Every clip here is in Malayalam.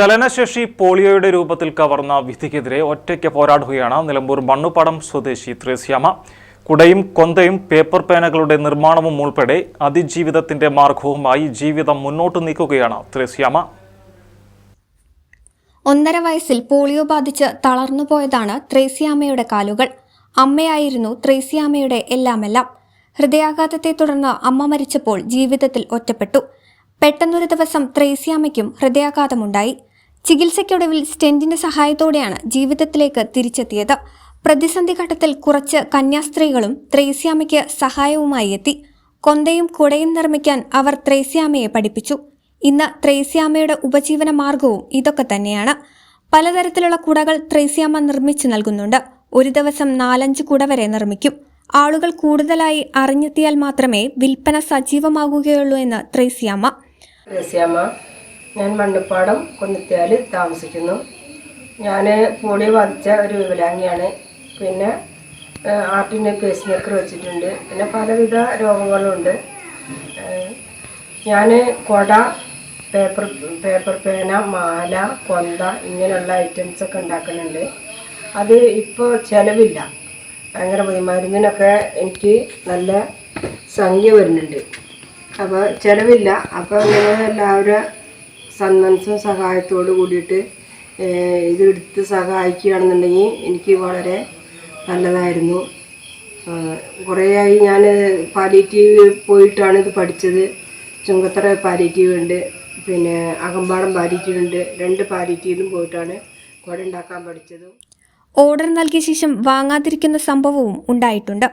ചലനശേഷി പോളിയോയുടെ രൂപത്തിൽ കവർന്ന വിധിക്കെതിരെ ഒറ്റയ്ക്ക് പോരാടുകയാണ് നിലമ്പൂർ മണ്ണുപടം സ്വദേശി ത്രേസ്യാമ. കുടയും കൊന്തയും പേപ്പർ പേനകളുടെ നിർമ്മാണവും ഉൾപ്പെടെ അതിജീവിതത്തിന്റെ മാർഗവുമായി ജീവിതം മുന്നോട്ട് നീക്കുകയാണ് ത്രേസ്യാമ. ഒന്നര വയസ്സിൽ പോളിയോ ബാധിച്ച് തളർന്നു പോയതാണ് ത്രേസ്യാമയുടെ കാലുകൾ. അമ്മയായിരുന്നു ത്രേസ്യാമയുടെ എല്ലാമെല്ലാം. ഹൃദയാഘാതത്തെ തുടർന്ന് അമ്മ മരിച്ചപ്പോൾ ജീവിതത്തിൽ ഒറ്റപ്പെട്ടു. പെട്ടെന്നൊരു ദിവസം ത്രേസ്യാമയ്ക്കും ഹൃദയാഘാതമുണ്ടായി. ചികിത്സയ്ക്കൊടുവിൽ സ്റ്റെന്റിന്റെ സഹായത്തോടെയാണ് ജീവിതത്തിലേക്ക് തിരിച്ചെത്തിയത്. പ്രതിസന്ധി ഘട്ടത്തിൽ കുറച്ച് കന്യാസ്ത്രീകളും ത്രേസ്യാമയ്ക്ക് സഹായവുമായി എത്തി. കൊന്തയും കുടയും നിർമ്മിക്കാൻ അവർ ത്രേസ്യാമയെ പഠിപ്പിച്ചു. ഇന്ന് ത്രേസ്യാമയുടെ ഉപജീവന മാർഗവും ഇതൊക്കെ തന്നെയാണ്. പലതരത്തിലുള്ള കുടകൾ ത്രേസ്യാമ നിർമ്മിച്ചു നൽകുന്നുണ്ട്. ഒരു ദിവസം നാലഞ്ച് കുട വരെ നിർമ്മിക്കും. ആളുകൾ കൂടുതലായി അറിഞ്ഞെത്തിയാൽ മാത്രമേ വിൽപ്പന സജീവമാകുകയുള്ളൂ എന്ന് ത്രേസ്യാമ്മ റസിയാമ്മ ഞാൻ മണ്ണുപ്പാടം കുന്നത്തിയാൽ താമസിക്കുന്നു. ഞാൻ പോളിയോ ബാധിച്ച ഒരു വികലാംഗിയാണ്. പിന്നെ ആർട്ടിന്റെ പേസ് മേക്കർ വെച്ചിട്ടുണ്ട്. പിന്നെ പലവിധ രോഗങ്ങളുണ്ട്. ഞാൻ കൊട പേപ്പർ പേപ്പർ പേന മാല കൊന്ത ഇങ്ങനെയുള്ള ഐറ്റംസ് ഒക്കെ ഉണ്ടാക്കുന്നുണ്ട്. അത് ഇപ്പോൾ ചിലവില്ല. ഭയങ്കര മരുന്നിനൊക്കെ എനിക്ക് നല്ല സംഖ്യ വരുന്നുണ്ട്. അപ്പോൾ ചിലവില്ല. അപ്പോൾ നിങ്ങൾ എല്ലാവരും സന്മനസ്സും സഹായത്തോട് കൂടിയിട്ട് ഇതെടുത്ത് സഹായിക്കുകയാണെന്നുണ്ടെങ്കിൽ എനിക്ക് വളരെ നല്ലതായിരുന്നു. കുറേയായി ഞാൻ പാലിയേറ്റീവ് പോയിട്ടാണ് ഇത് പഠിച്ചത്. ചുങ്കത്തറ പാലിയേറ്റീവ് ഉണ്ട് പിന്നെ അകമ്പാടം പാലിയേറ്റീവ് ഉണ്ട് രണ്ട് പാലിയേറ്റീവിലും പോയിട്ടാണ് കുട ഉണ്ടാക്കാൻ പഠിച്ചത്. ഓർഡർ നൽകിയ ശേഷം വാങ്ങാതിരിക്കുന്ന സംഭവവും ഉണ്ടായിട്ടുണ്ട്.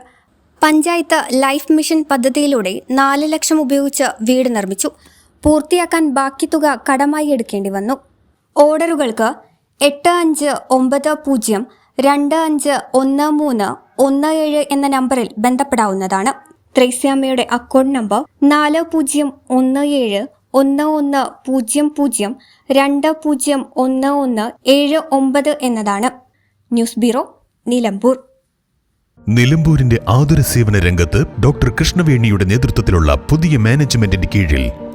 പഞ്ചായത്ത് ലൈഫ് മിഷൻ പദ്ധതിയിലൂടെ നാല് ലക്ഷം ഉപയോഗിച്ച് വീട് നിർമ്മിച്ചു. പൂർത്തിയാക്കാൻ ബാക്കി തുക കടമായി എടുക്കേണ്ടി വന്നു. ഓർഡറുകൾക്ക് എട്ട് അഞ്ച് ഒമ്പത് പൂജ്യം രണ്ട് അഞ്ച് ഒന്ന് മൂന്ന് ഒന്ന് ഏഴ് എന്ന നമ്പറിൽ ബന്ധപ്പെടാവുന്നതാണ്. ത്രേസ്യാമ്മയുടെ അക്കൗണ്ട് നമ്പർ നാല് പൂജ്യം ഒന്ന് ഏഴ് ഒന്ന് ഒന്ന് പൂജ്യം പൂജ്യം രണ്ട് പൂജ്യം ഒന്ന് ഒന്ന് ഏഴ് ഒമ്പത് എന്നതാണ്. ന്യൂസ് ബ്യൂറോ നിലമ്പൂർ നിലമ്പൂരിന്റെ ആതുര സേവന രംഗത്ത് ഡോക്ടർ കൃഷ്ണവേണിയുടെ നേതൃത്വത്തിലുള്ള പുതിയ മാനേജ്മെന്റിന്റെ കീഴിൽ